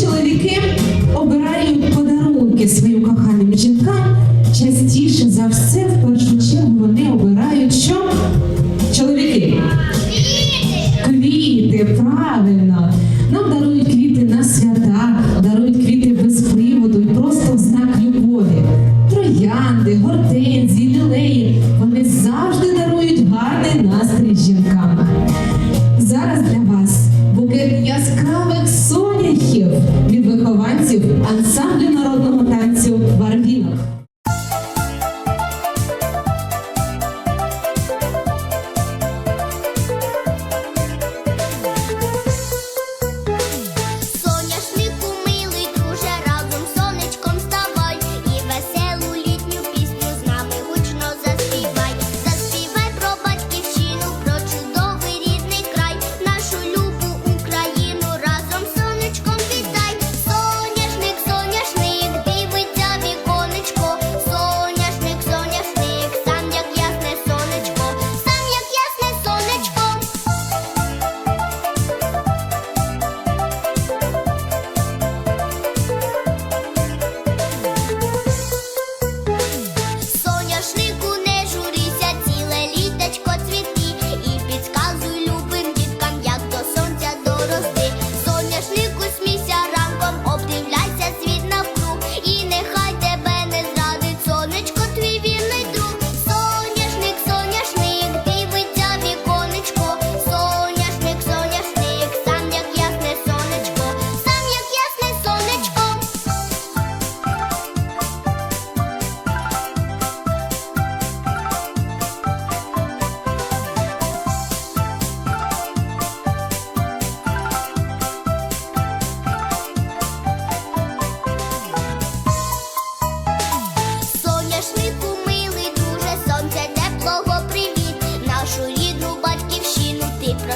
Чоловіки обирають подарунки своїм коханим жінкам, частіше за все, в першу чергу, вони обирають що? Чоловіки. Квіти, правильно. Нам дарують квіти на свята, дарують квіти без приводу і просто в знак любові. Троянди, гортензії, вихованців ансамблю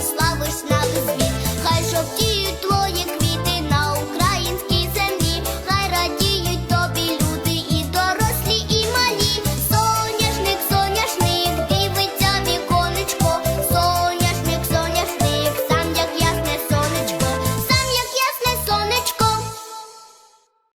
славиш нас.